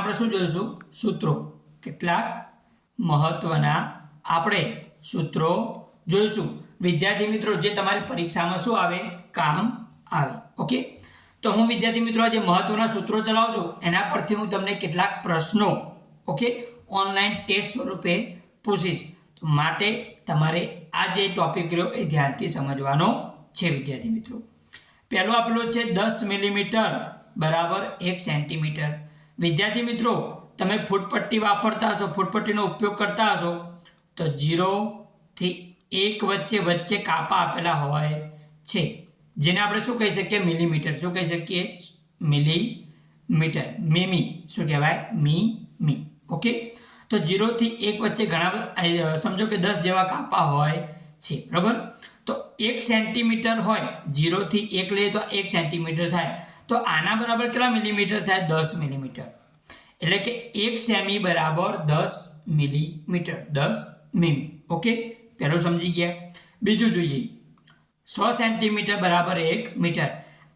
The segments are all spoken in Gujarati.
આપણે શું જોઈશું? સૂત્રો. કેટલાક મહત્વના આપણે સૂત્રો જોઈશું. વિદ્યાર્થી મિત્રો, જે તમારી પરીક્ષામાં શું આવે? કામ આવે. ઓકે? તો હું વિદ્યાર્થી મિત્રો આજે મહત્વના સૂત્રો ચલાવું છું, એના પરથી હું તમને કેટલાક પ્રશ્નો, ઓકે, ઓનલાઈન ટેસ્ટ સ્વરૂપે પૂછીશ. માટે તમારે આ જે ટોપિક રહ્યો, એ ધ્યાનથી સમજવાનો છે, વિદ્યાર્થી મિત્રો. પહેલો આપેલો છે દસ મિલીમીટર, બરાબર એક સેન્ટીમીટર. વિદ્યાર્થી મિત્રો, તમે ફૂટપટ્ટી વાપરતા હશો, ફૂટપટ્ટીનો ઉપયોગ કરતા હશો, તો જીરોથી એક વચ્ચે વચ્ચે કાપા આપેલા હોય છે, જેને આપણે શું કહી શકીએ? મિલીમીટર. શું કહી શકીએ? મિલીમીટર. મીમી. શું કહેવાય? મી મી ઓકે? તો જીરોથી એક વચ્ચે ઘણા સમજો કે દસ જેવા કાપા હોય છે, બરાબર? તો એક સેન્ટીમીટર હોય જીરોથી એક લઈએ તો એક સેન્ટીમીટર થાય. તો આના બરાબર કેટલા મિલીમીટર થાય? દસ મિલીમીટર. એટલે કે એક સેમી બરાબર દસ મિલીમીટર, દસ મીમી. ઓકે? પહેલું સમજી ગયા. બીજું જોઈએ. સો સેન્ટીમીટર બરાબર એક મીટર.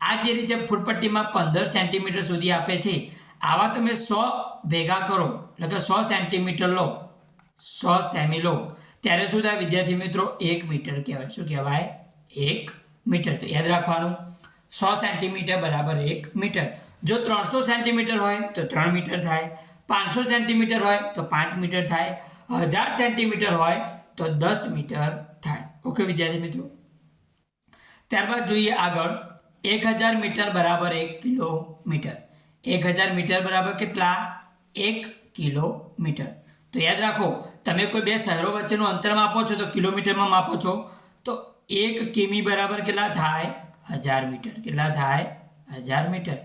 આ જે રીતે ફૂટપટ્ટીમાં પંદર સેન્ટીમીટર સુધી આપે છે, આવા તમે સો ભેગા કરો. એટલે કે સો સેન્ટીમીટર લો. સો સેમી લો. ત્યારે શું થાય? વિદ્યાર્થી મિત્રો, એક મીટર કહેવાય. શું કહેવાય? એક મીટર. તો યાદ રાખવાનું. સો સેન્ટીમીટર બરાબર એક મીટર. જો ત્રણસો સેન્ટીમીટર હોય તો ત્રણ મીટર થાય, પાંચસો સેન્ટીમીટર હોય તો પાંચ મીટર થાય, હજાર સેન્ટીમીટર હોય તો દસ મીટર થાય. ઓકે, વિદ્યાર્થી મિત્રો? ત્યારબાદ જોઈએ આગળ. એક હજાર મીટર બરાબર એક કિલોમીટર. એક હજાર મીટર બરાબર કેટલા? એક કિલોમીટર. તો યાદ રાખો, તમે કોઈ બે શહેરો વચ્ચેનું અંતર માપો છો તો કિલોમીટરમાં માપો છો, તો એક કિમી બરાબર કેટલા થાય? હજાર મીટર. કેટલા થાય? હજાર મીટર.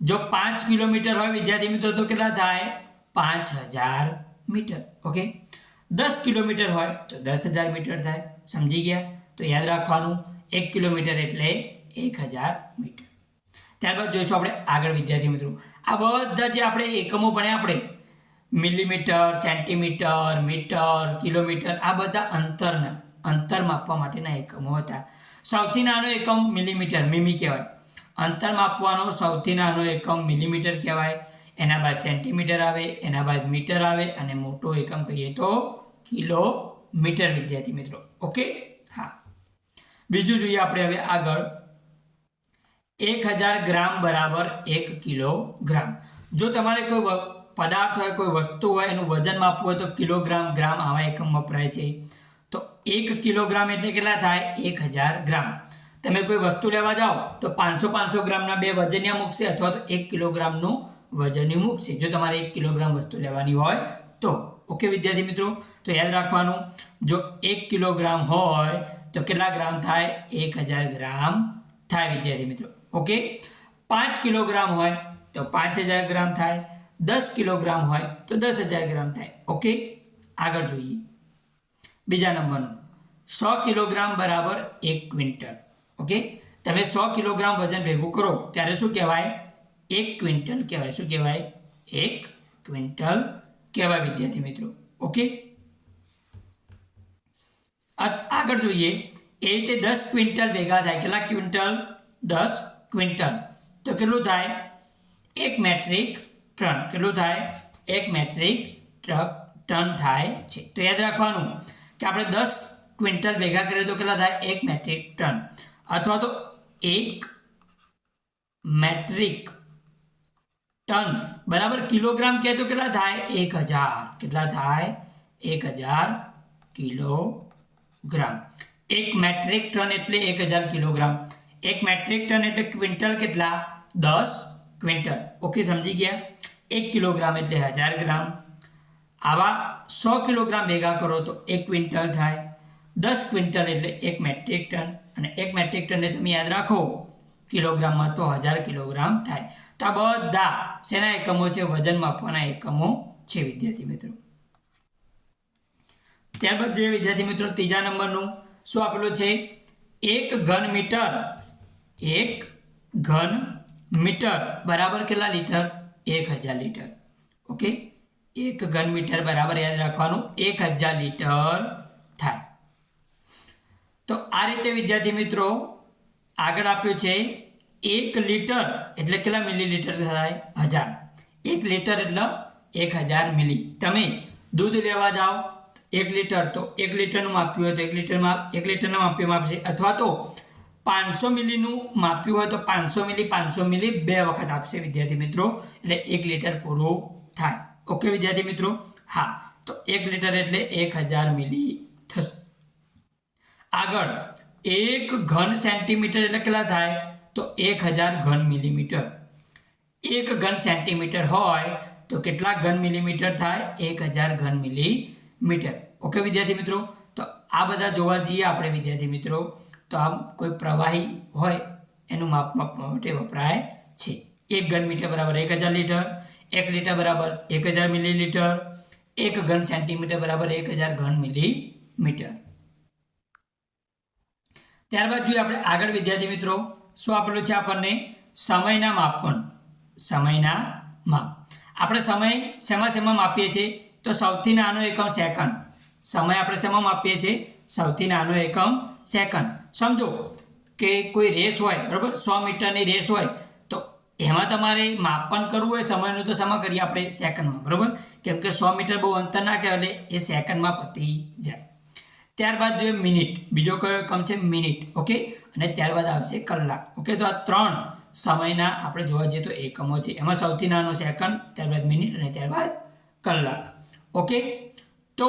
જો પાંચ કિલોમીટર હોય, વિદ્યાર્થી મિત્રો, તો કેટલા થાય? પાંચ હજાર મીટર, ઓકે? દસ કિલોમીટર હોય, તો દસ હજાર મીટર થાય. સમજી ગયા? તો યાદ રાખવાનું, એક કિલોમીટર એટલે એક હજાર મીટર. ત્યારબાદ જોઈશું આપણે આગળ, વિદ્યાર્થી મિત્રો. આ બધા જે આપણે એકમો ભણ્યા આપણે, મિલીમીટર, સેન્ટીમીટર, મીટર, કિલોમીટર, આ બધા અંતરના, અંતર માપવા માટેના એકમો હતા. સૌથી નાનો એકમ મિલીમીટર, મિમી કહેવાય. અંતર માપવાનો સૌથી નાનો એકમ મિલીમીટર કહેવાય. એના બાદ સેન્ટીમીટર આવે, એના બાદ મીટર આવે અને મોટો એકમ કહીએ તો કિલોમીટર. વિદ્યાર્થી મિત્રો, ઓકે? હા. બીજું જોઈએ આપણે હવે આગળ. એક હજાર ગ્રામ બરાબર એક કિલોગ્રામ. જો તમારે કોઈ પદાર્થ હોય, કોઈ વસ્તુ હોય, એનું વજન માપવું હોય તો કિલોગ્રામ, ગ્રામ આવા એકમ વપરાય છે. તો એક કિલોગ્રામ એટલે કેટલા થાય? એક હજાર ગ્રામ. તમે કોઈ વસ્તુ લેવા જાઓ, તો પાંચસો પાંચસો ગ્રામના બે વજનિયા મૂકશે અથવા તો એક કિલોગ્રામનું વજનિયું મૂકશે. જો તમારે એક કિલોગ્રામ વસ્તુ લેવાની હોય તો. ઓકે વિદ્યાર્થી મિત્રો, તો યાદ રાખવાનું, જો એક કિલોગ્રામ હોય, તો કેટલા ગ્રામ થાય? એક હજાર ગ્રામ થાય વિદ્યાર્થી મિત્રો. ઓકે પાંચ કિલોગ્રામ હોય, તો પાંચ હજાર ગ્રામ થાય. દસ કિલોગ્રામ હોય, તો દસ હજાર ગ્રામ થાય. ઓકે આગળ જોઈએ. બીજા નંબરનું. સો કિલોગ્રામ બરાબર એક ક્વિન્ટલ. ઓકે? તમે સો કિલોગ્રામ વજન ભેગું કરો, ત્યારે શું કહેવાય? એક ક્વિન્ટલ કહેવાય. શું કહેવાય? એક ક્વિન્ટલ કહેવાય, વિદ્યાર્થી મિત્રો. ઓકે? આગળ જોઈએ. એ રીતે દસ ક્વિન્ટલ ભેગા થાય. કેટલા ક્વિન્ટલ? દસ ક્વિન્ટલ. તો કેટલું થાય? એક મેટ્રિક ટન. કેટલું થાય? એક મેટ્રિક ટ્રક ટન થાય છે. તો યાદ રાખવાનું કે આપણે દસ ક્વિન્ટલ ભેગા કરીએ તો કેટલા થાય? એક મેટ્રિક ટન. અથવા તો એક મેટ્રિક ટન બરાબર કિલોગ્રામ કહે તો કેટલા થાય એક હજાર કેટલા થાય એક હજાર કિલોગ્રામ એક મેટ્રિક ટન એટલે એક હજાર કિલોગ્રામ એક મેટ્રિક ટન એટલે ક્વિન્ટલ કેટલા દસ ક્વિન્ટલ ઓકે સમજી ગયા એક કિલોગ્રામ એટલે હજાર ગ્રામ આવા સો કિલોગ્રામ ભેગા કરો તો એક ક્વિન્ટલ થાય દસ ક્વિન્ટલ એટલે એક મેટ્રિક ટન. અને એક મેટ્રિક ટનને તમે યાદ રાખો, કિલોગ્રામમાં તો હજાર કિલોગ્રામ થાય. તો આ બધા શેના એકમો છે? વજન માપવાના એકમો છે, વિદ્યાર્થી મિત્રો. ત્યારબાદ જોઈએ વિદ્યાર્થી મિત્રો, ત્રીજા નંબરનું. શું આપેલું છે? એક ઘન મીટર. એક ઘન મીટર. બરાબર કેટલા લીટર? એક હજાર લીટર. ઓકે? એક ઘન મીટર બરાબર યાદ રાખવાનું. એક હજાર લીટર. તો આ રીતે, વિદ્યાર્થી મિત્રો, આગળ આપ્યું છે, એક લીટર એટલે કેટલા મિલીલીટર થાય? હજાર. એક લીટર એટલે એક હજાર મિલી. તમે દૂધ લેવા જાઓ, એક લીટર, તો એક લીટરનું માપ્યું હોય તો એક લીટરમાં એક લીટરનું માપ્યું માપશે અથવા તો પાંચસો મિલીનું માપ્યું હોય તો પાંચસો મિલી પાંચસો મિલી બે વખત આપશે, વિદ્યાર્થી મિત્રો. એટલે એક લીટર પૂરું થાય. ઓકે, વિદ્યાર્થી મિત્રો? હા. તો એક લીટર એટલે એક હજાર મિલી. આગળ, એક ઘન સેન્ટીમીટર એટલે કેટલા થાય? તો એક હજાર ઘન મિલીમીટર. એક ઘન સેન્ટીમીટર હોય તો કેટલા ઘન મિલીમીટર થાય? એક હજાર ઘન મિલીમીટર. ઓકે વિદ્યાર્થી મિત્રો? તો આ બધા જોવા જઈએ આપણે, વિદ્યાર્થી મિત્રો. તો આમ કોઈ પ્રવાહી હોય, એનું માપ માપવા માટે વપરાય છે. એક ઘન મીટર બરાબર એક હજાર લીટર, એક લીટર બરાબર એક હજાર મિલીલીટર, એક ઘન સેન્ટીમીટર બરાબર એક હજાર ઘન મિલીમીટર. ત્યારબાદ જોઈએ આપણે આગળ વિદ્યાર્થી મિત્રો, શું આપેલું છે આપણને? સમયના માપન. સમયના માપ. આપણે સમય શેમાં શેમાં માપીએ છીએ? તો સૌથી નાનો એકમ સેકન્ડ. સમય આપણે શેમાં માપીએ છીએ? સૌથી નાનો એકમ સેકન્ડ. સમજો કે કોઈ રેસ હોય, બરાબર? સો મીટરની રેસ હોય, તો એમાં તમારે માપન કરવું હોય સમયનું તો શેમાં કરીએ આપણે? સેકન્ડમાં. બરાબર? કેમ કે સો મીટર બહુ અંતર ના કહેવાય એટલે એ સેકન્ડમાં પતી જાય. ત્યારબાદ જોઈએ મિનિટ. બીજો કયો એકમ છે? મિનિટ. ઓકે? અને ત્યારબાદ આવશે કલાક. ઓકે? તો આ ત્રણ સમયના આપણે જોવા જઈએ તો એકમો છે. એમાં સૌથી નાનો સેકન્ડ ત્યારબાદ મિનિટ અને ત્યારબાદ કલાક. ઓકે? તો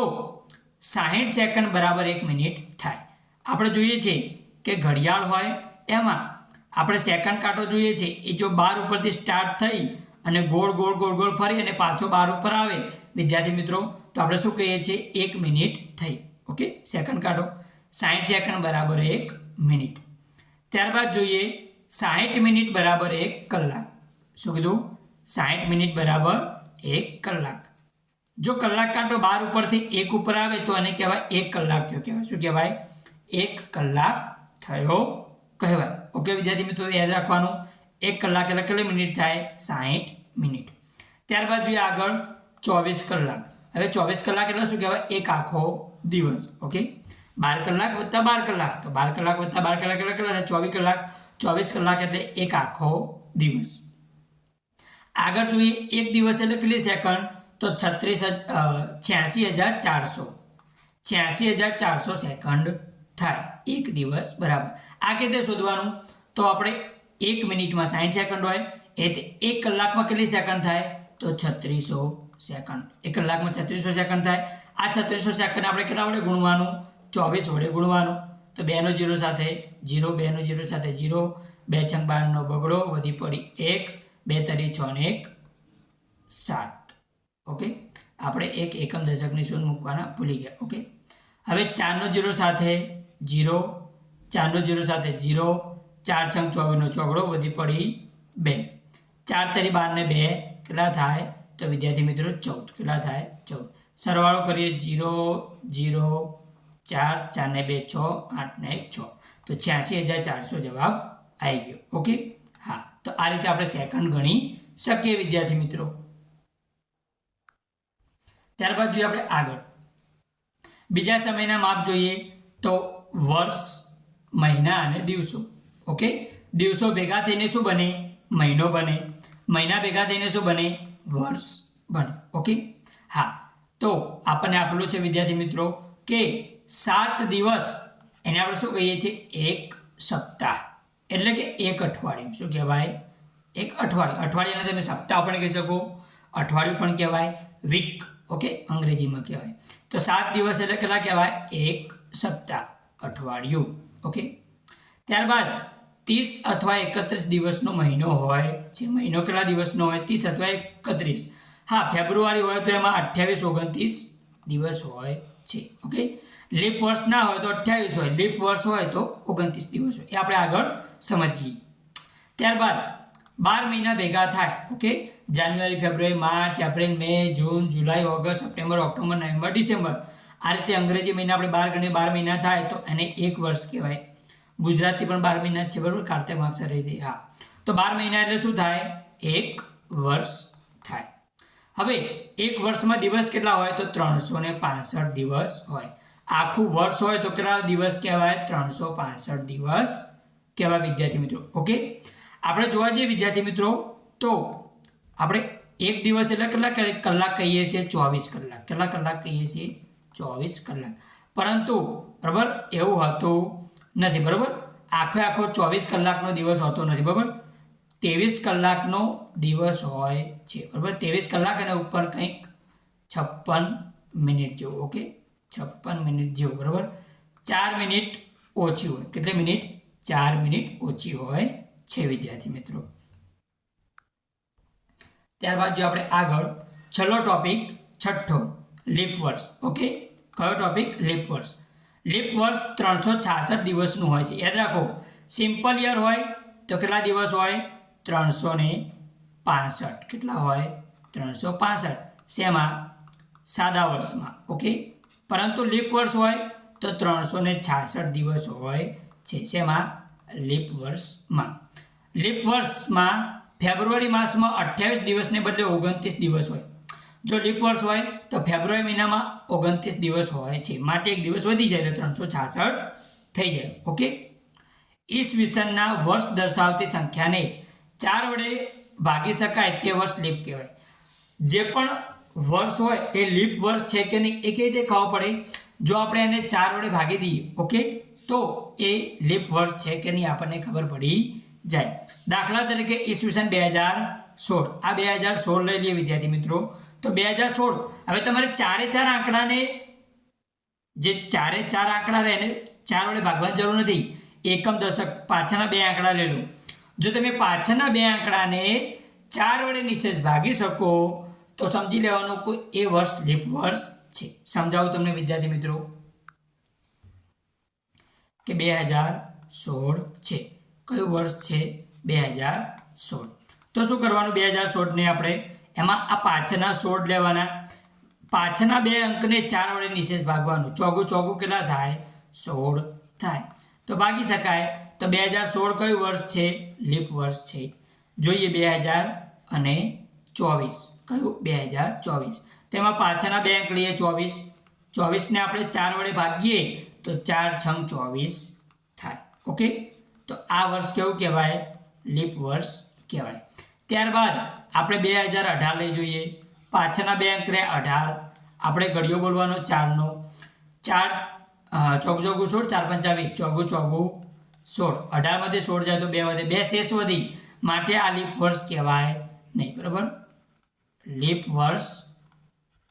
સાહીઠ સેકન્ડ બરાબર એક મિનિટ થાય. આપણે જોઈએ છીએ કે ઘડિયાળ હોય, એમાં આપણે સેકન્ડ કાંટો જોઈએ છે. એ જો બાર ઉપરથી સ્ટાર્ટ થઈ અને ગોળ ગોળ ગોળ ગોળ ફરી અને પાછો બાર ઉપર આવે, વિદ્યાર્થી મિત્રો, તો આપણે શું કહીએ છીએ? એક મિનિટ થઈ. ઓકે? સેકન્ડ કાઢો. સાહીઠ સેકન્ડ બરાબર એક મિનિટ. ત્યારબાદ જોઈએ સાહીઠ મિનિટ બરાબર એક કલાક. શું કીધું? સાહીઠ મિનિટ બરાબર એક કલાક. જો કલાક કાંટો બાર ઉપરથી એક ઉપર આવે તો એને કહેવાય એક કલાક થયો. કહેવાય શું કહેવાય? એક કલાક થયો કહેવાય. ઓકે, વિદ્યાર્થી મિત્રો, યાદ રાખવાનું. એક કલાક એટલે કેટલી મિનિટ થાય? સાહીઠ મિનિટ. ત્યારબાદ જોઈએ આગળ ચોવીસ કલાક. હવે ચોવીસ કલાક એટલે શું કહેવાય? એક આખો દિવસ ઓકે બાર કલાક વત્તા બાર કલાક. તો બાર કલાક વત્તા બાર કલાક એટલે કેટલા થાય? ચોવીસ કલાક. ચોવીસ કલાક એટલે એક આખો દિવસ. આગળ જોઈએ એક દિવસ એટલે કેટલી સેકન્ડ તો છત્રીસ છ્યાસી હજાર ચારસો. છ્યાસી હજાર ચારસો સેકન્ડ થાય એક દિવસ, બરાબર. આ રીતે શોધવાનું? તો આપણે એક મિનિટમાં સાઠ સેકન્ડ હોય, એ એક કલાકમાં કેટલી સેકન્ડ થાય? તો છત્રીસો સેકન્ડ. એક કલાકમાં છત્રીસો સેકન્ડ થાય. આ છત્રીસો સેકન્ડ આપણે કેટલા વડે ગુણવાનું? ચોવીસ વડે ગુણવાનું. તો બેનો જીરો સાથે જીરો, બેનો જીરો સાથે જીરો, બે છંગ બારનો બગડો, વધી પડી એક, બે તરી છ ને એક, સાત. ઓકે? આપણે એક એકમ દશકની શૂન્ય મૂકવાના ભૂલી ગયા. ઓકે? હવે ચારનો જીરો સાથે જીરો, ચારનો જીરો સાથે જીરો, ચાર છંગ ચોવીસનો ચોગડો, વધી પડી બે. ચાર તરી બારને બે કેટલા થાય? તો વિદ્યાર્થી મિત્રો ચૌદ. કેટલા થાય? ચૌદ. સરવાળો કરીએ જીરો જીરો, ચાર ચારને બે, છ આઠને એક, છ. તો છ્યાસી હજાર ચારસો જવાબ આવી ગયો. ઓકે? હા. તો આ રીતે આપણે સેકન્ડ ગણી શકીએ વિદ્યાર્થી મિત્રો. ત્યારબાદ જોઈએ આપણે આગળ. બીજા સમયના માપ જોઈએ તો વર્ષ, મહિના અને દિવસો. ઓકે? દિવસો ભેગા થઈને શું બને? મહિનો બને. મહિના ભેગા થઈને શું બને? વર્ષ બને. ઓકે હા. તો આપણને આપેલું છે, વિદ્યાર્થી મિત્રો, કે સાત દિવસ એને આપણે શું કહીએ છીએ? એક સપ્તાહ. એટલે કે એક અઠવાડિયું. શું કહેવાય? એક અઠવાડિયું. અઠવાડિયાને તમે સપ્તાહ પણ કહી શકો. અઠવાડિયું પણ કહેવાય. વીક. ઓકે અંગ્રેજીમાં કહેવાય. તો સાત દિવસ એટલે કેટલા કહેવાય? એક સપ્તાહ. અઠવાડિયું. ઓકે ત્યારબાદ ત્રીસ અથવા એકત્રીસ દિવસનો મહિનો હોય. છે મહિનો કેટલા દિવસનો હોય? ત્રીસ અથવા એકત્રીસ. હા, ફેબ્રુઆરી હોય તો એમાં અઠ્યાવીસ, ઓગણત્રીસ દિવસ હોય છે, ઓકે? લીપ વર્ષ ના હોય તો અઠ્યાવીસ હોય. લીપ વર્ષ હોય તો ઓગણત્રીસ દિવસ હોય. એ આપણે આગળ સમજીએ. ત્યારબાદ, બાર મહિના ભેગા થાય, ઓકે? જાન્યુઆરી, ફેબ્રુઆરી, માર્ચ, એપ્રિલ, મે, જૂન, જુલાઈ, August, September, October, November, December. આ રીતે અંગ્રેજી મહિના આપણે બાર ગણીએ, બાર મહિના થાય તો એને એક વર્ષ કહેવાય. ગુજરાતી પણ બાર મહિના જ છે, બરાબર? કાર્તિક માગસર રીતે હા. તો બાર મહિના એટલે શું થાય? એક વર્ષ થાય. હવે એક વર્ષમાં દિવસ કેટલા હોય? તો ત્રણસો ને પાસઠ દિવસ હોય. આખું વર્ષ હોય તો કેટલા દિવસ કહેવાય? ત્રણસો પાસઠ દિવસ કહેવાય વિદ્યાર્થી મિત્રો. ઓકે? આપણે જોવા જઈએ વિદ્યાર્થી મિત્રો, તો આપણે એક દિવસ એટલે કેટલા કલાક કહીએ છીએ? ચોવીસ કલાક. કેટલા કલાક કહીએ છીએ? ચોવીસ કલાક. પરંતુ, બરાબર? એવું હતું નથી, બરાબર? આખો આખો ચોવીસ કલાકનો દિવસ હોતો નથી, બરાબર? ત્રેવીસ કલાકનો દિવસ હોય છે, બરાબર? ત્રેવીસ કલાક અને ઉપર કંઈક છપ્પન મિનિટ જેવું, ઓકે? છપ્પન મિનિટ જેવું, બરાબર? ચાર મિનિટ ઓછી હોય. કેટલી મિનિટ? ચાર મિનિટ ઓછી હોય છે, વિદ્યાર્થી મિત્રો. ત્યારબાદ જો આપણે આગળ, છેલ્લો ટોપિક છઠ્ઠો લીપ વર્ષ ઓકે? કયો ટોપિક લીપ વર્ષ લીપ વર્ષ ત્રણસો છાસઠ દિવસનું હોય છે. યાદ રાખો, સિમ્પલ યર હોય તો કેટલા દિવસ હોય? ત્રણસો ને પાસઠ. કેટલા હોય? ત્રણસો પાસઠ. શેમાં? સાદા વર્ષમાં. ઓકે? પરંતુ લીપ વર્ષ હોય તો ત્રણસો ને છાસઠ દિવસ હોય છે. શેમાં? લીપ વર્ષમાં. લીપ વર્ષમાં ફેબ્રુઆરી માસમાં અઠ્યાવીસ દિવસને બદલે ઓગણત્રીસ દિવસ હોય. જો લીપ વર્ષ હોય તો ફેબ્રુઆરી મહિનામાં ઓગણત્રીસ દિવસ હોય છે. માટે એક દિવસ વધી જાય એટલે ત્રણસો છાસઠ થઈ જાય. ઓકે ઈસવીસનના વર્ષ દર્શાવતી સંખ્યાને ચાર વડે ભાગી શકાય તે વર્ષ લીપ કહેવાય. જે પણ વર્ષ હોય એ લીપ વર્ષ છે કે નહીં એ કઈ રીતે ખબર પડે? જો આપણે એને ચાર વડે ભાગી દઈએ ઓકે તો એ લીપ વર્ષ છે કે નહીં આપણને ખબર પડી જાય. દાખલા તરીકે ઈસવીસન બે હજાર સોળ. આ બે હજાર સોળ લઈ લઈએ વિદ્યાર્થી મિત્રો. તો બે હજાર સોળ. હવે તમારે ચારે ચાર આંકડાને જે ચારે ચાર આંકડા રહે ને, ચાર વડે ભાગવાની જરૂર નથી. એકમ દશક, પાછળના બે આંકડા લઈ લો. જો તમે પાછળના બે આંકડાને ચાર વડે નિશેષ ભાગી શકો, તો સમજી લેવાનું કોઈ એ વર્ષ લીપ વર્ષ છે. સમજાવું તમને વિદ્યાર્થી મિત્રો? કે બે હજાર સોળ છે. કયું વર્ષ છે? બે હજાર સોળ. તો શું કરવાનું? બે હજાર સોળને આપણે એમાં આ પાછળના સોળ લેવાના. પાછળના બે અંકને ચાર વડે નિશેષ ભાગવાનું. ચોગું ચોગું કેટલા થાય? સોળ થાય. તો ભાગી શકાય. તો બે હજાર સોળ કયું વર્ષ છે? લીપ વર્ષ છે. જોઈએ બે હજાર અને ચોવીસ. કયું? બે હજાર ચોવીસ. તેમાં પાછળના બે અંક લઈએ ચોવીસ. ચોવીસને આપણે ચાર વડે ભાગીએ તો ચાર છંગ ચોવીસ થાય. ઓકે? તો આ વર્ષ કેવું કહેવાય? લીપ વર્ષ કહેવાય. ત્યારબાદ આપણે બે હજાર અઢાર લઈ જોઈએ. પાછળના બે અંક અઢાર. આપણે ઘડિયો બોલવાનો ચારનો. ચાર ચોક ચોગું સોળ, ચાર પંચાવીસ. ચોગું ચોગું, સોળ. અઢારમાંથી સોળ જાય તો બે વધે. બે શેષ વધી. માટે આ લીપ વર્ષ કહેવાય નહીં. બરાબર? લીપ વર્ષ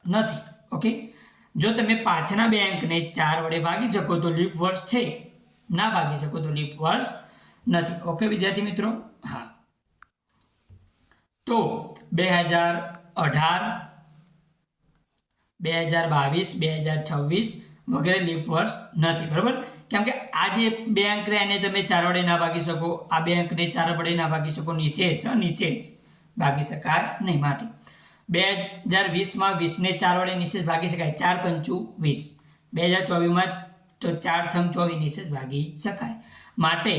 નથી. ઓકે જો તમે પાછળના બે અંકને ચાર વડે ભાગી શકો તો લીપ વર્ષ છે. ના ભાગી શકો તો લીપ વર્ષ નથી. ઓકે વિદ્યાર્થી મિત્રો? હા. તો બે હજાર અઢાર, બે હજાર બાવીસ, બે હજાર છવ્વીસ વગેરે લીપ વર્ષ નથી, બરાબર? કેમ કે આ જે બેંક રહે એને તમે ચાર વડે ના ભાગી શકો, આ બેંકને ચાર વડે ના ભાગી શકો, નિશેષ નિશેષ. ભાગી શકાય નહીં, માટે. બે હજાર વીસમાં વીસને ચાર વડે નિશેષ ભાગી શકાય, ચાર પંચું વીસ. બે હજાર ચોવીસમાં તો ચાર છંગ ચોવીસ નિશેષ ભાગી શકાય. માટે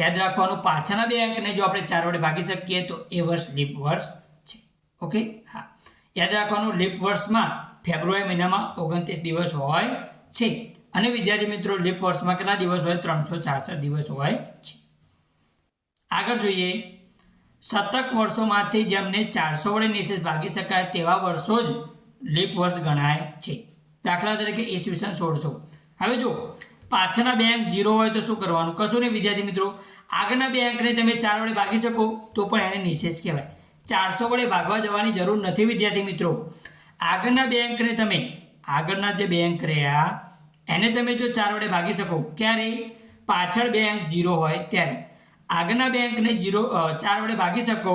યાદ રાખવાનું, પાછળના બે અંકને જો આપણે ચાર વડે ભાગી શકીએ તો એ વર્ષ લીપ વર્ષ છે. ઓકે? હા. યાદ રાખવાનું, લીપ વર્ષમાં ફેબ્રુઆરી મહિનામાં ઓગણત્રીસ દિવસ હોય છે. અને વિદ્યાર્થી મિત્રો, લીપ વર્ષમાં કેટલા દિવસ હોય? ત્રણસો છાસઠ દિવસ હોય છે. આગળ જોઈએ. શતક વર્ષોમાંથી જેમને ચારસો વડે નિશેષ ભાગી શકાય તેવા વર્ષો જ લીપ વર્ષ ગણાય છે. દાખલા તરીકે ઈસવીસન સોળસો. હવે જો પાછળના બે અંક જીરો હોય તો શું કરવાનું? કશું નહીં, વિદ્યાર્થી મિત્રો. આગળના બે અંકને તમે ચાર વડે ભાગી શકો, તો પણ એને નિશેષ કહેવાય. ચારસો વડે ભાગવા જવાની જરૂર નથી, વિદ્યાર્થી મિત્રો. આગળના બે અંકને તમે, આગળના જે બે અંક રહ્યા, એને તમે જો ચાર વડે ભાગી શકો, ક્યારે? પાછળ બે અંક જીરો હોય ત્યારે. આગળના બે અંકને જીરો ચાર વડે ભાગી શકો,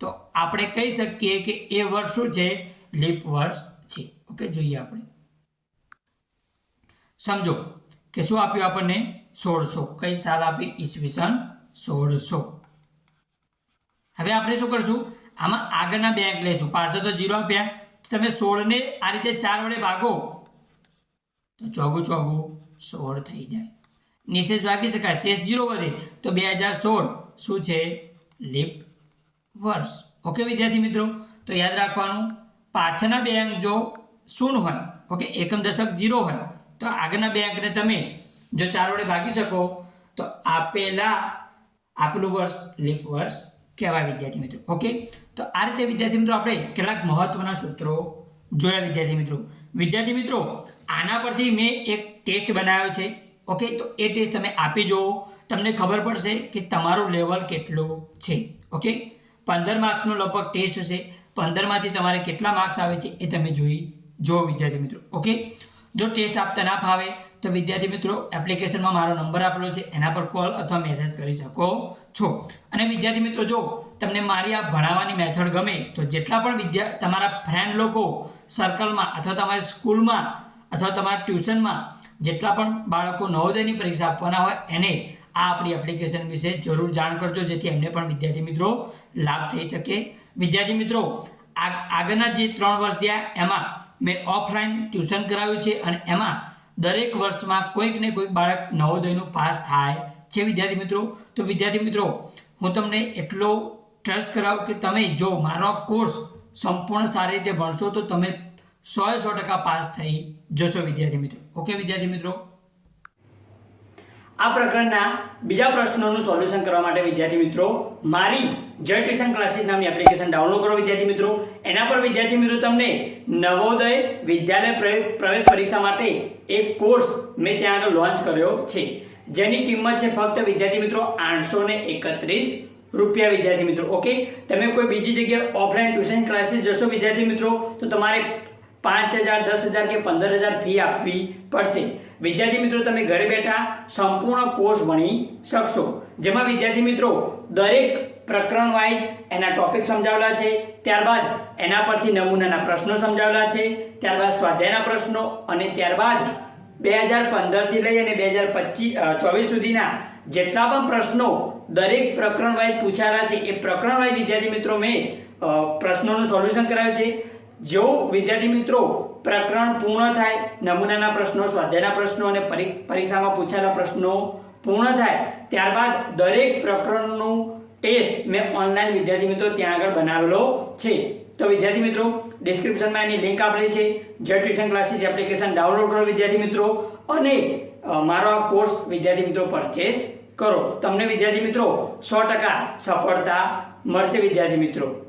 તો આપણે કહી શકીએ કે એ વર્ષ શું છે? લીપ વર્ષ છે. ઓકે, જોઈએ આપણે. સમજો. કે શું આપ્યું આપણને? સોળસો. કઈ સાલ આપી? ઈસવીસન સોળસો. હવે આપણે શું કરશું? આમાં આગળના બે અંક લઈશું. પાંચસો તો જીરો આપ્યા. તમે સોળને આ રીતે ચાર વડે ભાગો, તો ચોગું ચોગું સોળ થઈ જાય. નિશેષ ભાગી શકાય. શેષ જીરો વધે, તો બે હજાર સોળ. શું છે? લીપ વર્ષ. ઓકે વિદ્યાર્થી મિત્રો? તો યાદ રાખવાનું, પાછળના બે અંક જો શૂન્ય હોય ઓકે એકમ દશક જીરો હોય તો આગળના બે અંકને તમે જો ચાર વડે ભાગી શકો, તો આપેલા આપણું વર્ષ લીપ વર્ષ કહેવાય વિદ્યાર્થી મિત્રો? ઓકે તો આ રીતે વિદ્યાર્થી મિત્રો આપણે કેટલાક મહત્વના સૂત્રો જોયા વિદ્યાર્થી મિત્રો. વિદ્યાર્થી મિત્રો, આના પરથી મેં એક ટેસ્ટ બનાવ્યો છે. ઓકે તો એ ટેસ્ટ તમે આપી જુઓ. તમને ખબર પડશે કે તમારું લેવલ કેટલું છે. ઓકે પંદર માર્ક્સનો લગભગ ટેસ્ટ છે પંદરમાંથી તમારે કેટલા માર્ક્સ આવે છે એ તમે જોઈ જુઓ વિદ્યાર્થી મિત્રો. ઓકે જો ટેસ્ટ આપતા ના ફાવે, તો વિદ્યાર્થી મિત્રો, એપ્લિકેશનમાં મારો નંબર આપેલો છે. એના પર કોલ અથવા મેસેજ કરી શકો છો. અને વિદ્યાર્થી મિત્રો, જો તમને મારી આ ભણાવવાની મેથડ ગમે, તો જેટલા પણ વિદ્યા, તમારા ફ્રેન્ડ લોકો સર્કલમાં અથવા તમારી સ્કૂલમાં અથવા તમારા ટ્યુશનમાં જેટલા પણ બાળકો નવોદયની પરીક્ષા આપવાના હોય, એને આ આપણી એપ્લિકેશન વિશે જરૂર જાણ કરજો, જેથી એમને પણ વિદ્યાર્થી મિત્રો લાભ થઈ શકે. વિદ્યાર્થી મિત્રો આગળના જે ત્રણ વર્ષ થયા, એમાં મેં ઓફલાઈન ટ્યુશન કરાવ્યું છે અને એમાં દરેક વર્ષમાં કોઈક ને કોઈક બાળક નવોદયનું પાસ થાય છે વિદ્યાર્થી મિત્રો. તો વિદ્યાર્થી મિત્રો, હું તમને એટલો ટ્રસ્ટ કરાવું કે તમે જો મારો કોર્સ સંપૂર્ણ સારી રીતે ભણશો તો તમે સો સો ટકા પાસ થઈ જશો વિદ્યાર્થી મિત્રો. ઓકે વિદ્યાર્થી મિત્રો? આ પ્રકરણના બીજા પ્રશ્નોનું સોલ્યુશન કરવા માટે વિદ્યાર્થી મિત્રો, મારી જય ટ્યુશન ક્લાસીસ નામની એપ્લિકેશન ડાઉનલોડ કરો વિદ્યાર્થી મિત્રો. એના પર વિદ્યાર્થી મિત્રો તમને નવોદય વિદ્યાલય પ્રવે- પ્રવેશ પરીક્ષા માટે એક કોર્સ મેં ત્યાં આગળ લોન્ચ કર્યો છે. જેની કિંમત છે ફક્ત વિદ્યાર્થી મિત્રો આઠસો ને એકત્રીસ રૂપિયા વિદ્યાર્થી મિત્રો. ઓકે તમે કોઈ બીજી જગ્યાએ ઓફલાઈન ટ્યુશન ક્લાસીસ જશો વિદ્યાર્થી મિત્રો, તો તમારે પાંચ હજાર, દસ હજાર કે પંદર હજાર ફી આપવી પડશે. વિદ્યાર્થી મિત્રો, તમે ઘરે બેઠા સંપૂર્ણ કોર્સ ભણી શકશો. જેમાં વિદ્યાર્થી મિત્રો, દરેક પ્રકરણ વાઇઝ એના ટોપિક સમજાવેલા છે, ત્યારબાદ એના પરથી નમૂનાના પ્રશ્નો સમજાવેલા છે, ત્યારબાદ સ્વાધ્યાયના પ્રશ્નો અને ત્યારબાદ બે હજાર પંદરથી લઈ અને બે હજાર પચીસ ચોવીસ સુધીના જેટલા પણ પ્રશ્નો દરેક પ્રકરણ વાઇઝ પૂછાયેલા છે, એ પ્રકરણ વાઇઝ વિદ્યાર્થી મિત્રો મેં પ્રશ્નોનું સોલ્યુશન કરાવ્યું છે. જો વિદ્યાર્થી મિત્રો પ્રકરણ પૂર્ણ થાય, નમૂનાના પ્રશ્નો, સ્વાધ્યાયના પ્રશ્નો અને પરી- પરીક્ષામાં પૂછાયેલા પ્રશ્નો પૂર્ણ થાય, ત્યારબાદ દરેક પ્રકરણનું ટેસ્ટ મેં ઓનલાઈન વિદ્યાર્થી મિત્રો ત્યાં આગળ બનાવેલો છે. તો વિદ્યાર્થી મિત્રો ડિસ્ક્રિપ્શનમાં એની લિંક આપેલી છે. જે ટ્યુશન ક્લાસીસ એપ્લિકેશન ડાઉનલોડ કરો વિદ્યાર્થી મિત્રો અને મારો આ કોર્સ વિદ્યાર્થી મિત્રો પરચેસ કરો. તમને વિદ્યાર્થી મિત્રો સો ટકા સફળતા મળશે વિદ્યાર્થી મિત્રો.